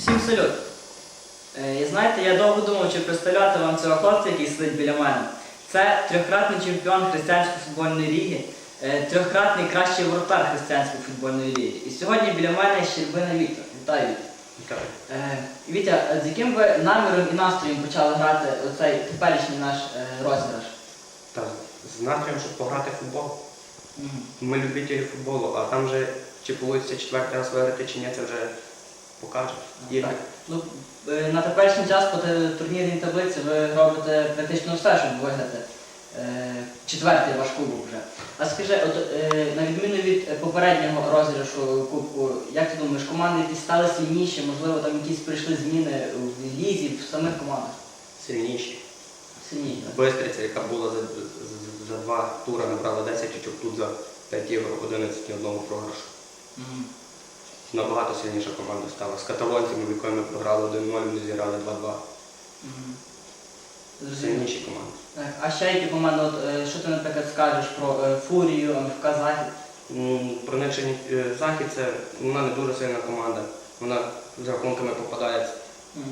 Всім салют. Е, І знаєте, я довго думав, чи представляти вам цього хлопця, який сидить біля мене. Це трьохкратний чемпіон християнської футбольної ліги, е, трьохкратний кращий воротар християнської футбольної ліги. І сьогодні біля мене Щербина Віктор. Вітаю Віктор. Вітаю. Е, Вітя, з яким ви наміром і настроєм почали грати оцей теперішній наш розіграш? Та з настроєм, щоб пограти в футбол. Ми любителі футболу, а там же чи вийде четвертий раз виграти чи ні, це вже покаже. Ігри. Так. Ну, е, на теперішній час по турнірній таблиці ви робите практично все, щоб виграти е, четвертий ваш кубок вже. А скажи, от, е, на відміну від попереднього розіграшу кубку, як ти думаєш, команди якісь стали сильніші, можливо, там якісь прийшли зміни в лізі, в самих командах? Сильніші. Сильніші. так? Бистриця, яка була за, за, за два тури, набрала 10 очок, тут за 5 ігор 11 ні одного програшу. Мгм. Набагато сильніша команда стала. З каталонцями, в якої ми програли 1-0, вони зіграли 2-2. Сильніші команди. Так, А ще які команди, от, е, що ти, наприклад, скажеш про е, Фурію, МФК Захід? М, Про ще ні- е, захід це вона не дуже сильна команда. Вона з рахунками попадає Мгм.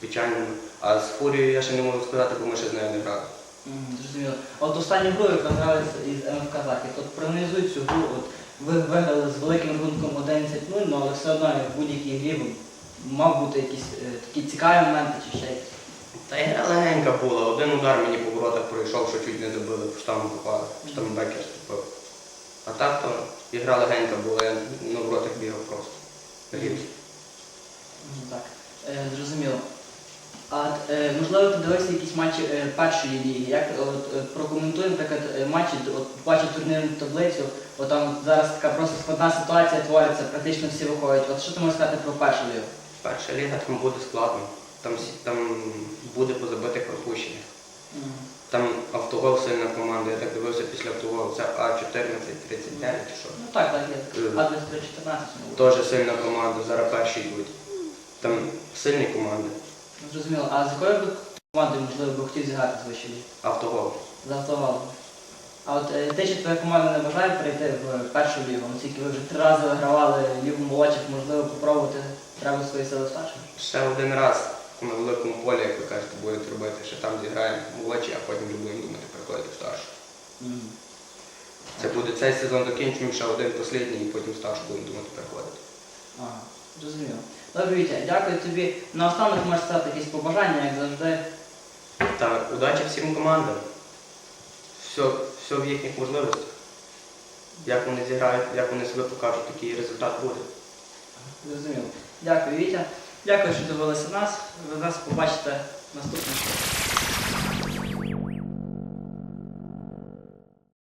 печальними. А з Фурією я ще не можу сказати, бо ми ще з нею не грали. Мгм, Зрозуміло. От останню гру, яка гралася із МФК Захід, от проаналізуй цю гру, от виграли з великим рахунком 11-0, ну, але все одно в будь-якій грі мав бути якісь е, такі цікаві моменти чи ще якісь. Та ігра легенька була. Один удар мені по воротах пройшов, що чуть не забили, в штангу попали, штамбекер ступив. А так то ігра легенька була, я на воротах бігав просто. Грівся. Так, е, зрозуміло. А е, можливо, ти дивився якісь матчі е, першої ліги. Як от, е, прокоментуй, наприклад, матчі, от бачив турнірну таблицю, от там зараз така просто складна ситуація твориться, практично всі виходять. От що ти можеш сказати про першу лігу? Перша ліга там буде складно. Там, всі- там буде по забитих пропущеннях. Там автогол сильна команда, я так дивився після автоголу. Це А14-39 чи що. Ну так, так, є. Е. А 23-14. Теж сильна команда, зараз перші йдуть. Там сильні команди. Зрозуміло. А з якою б командою, можливо, би хотів зіграти з вищої? Автогол. За автовалом. А от е, ти чи твоя команда не бажає перейти в першу лігу? Оскільки ви вже три рази вигравали лігу молодших, можливо, попробувати треба свої сили старших? Ще один раз на великому полі, як ви кажете, будуть робити, що там зіграємо молодші, а потім вже будемо думати приходити в старшу. Це буде цей сезон закінчуємо, ще один останній, і потім старшу будемо думати приходити. Ага, зрозуміло. Добре, Вітя, дякую тобі. Наостанок можеш сказати якісь побажання, як завжди. Так, удачі всім командам. Все, все в їхніх можливостях. Як вони зіграють, як вони себе покажуть, такий результат буде. Зрозуміло. Дякую, Вітя. Дякую, що дивилися нас. Ви нас побачите наступного.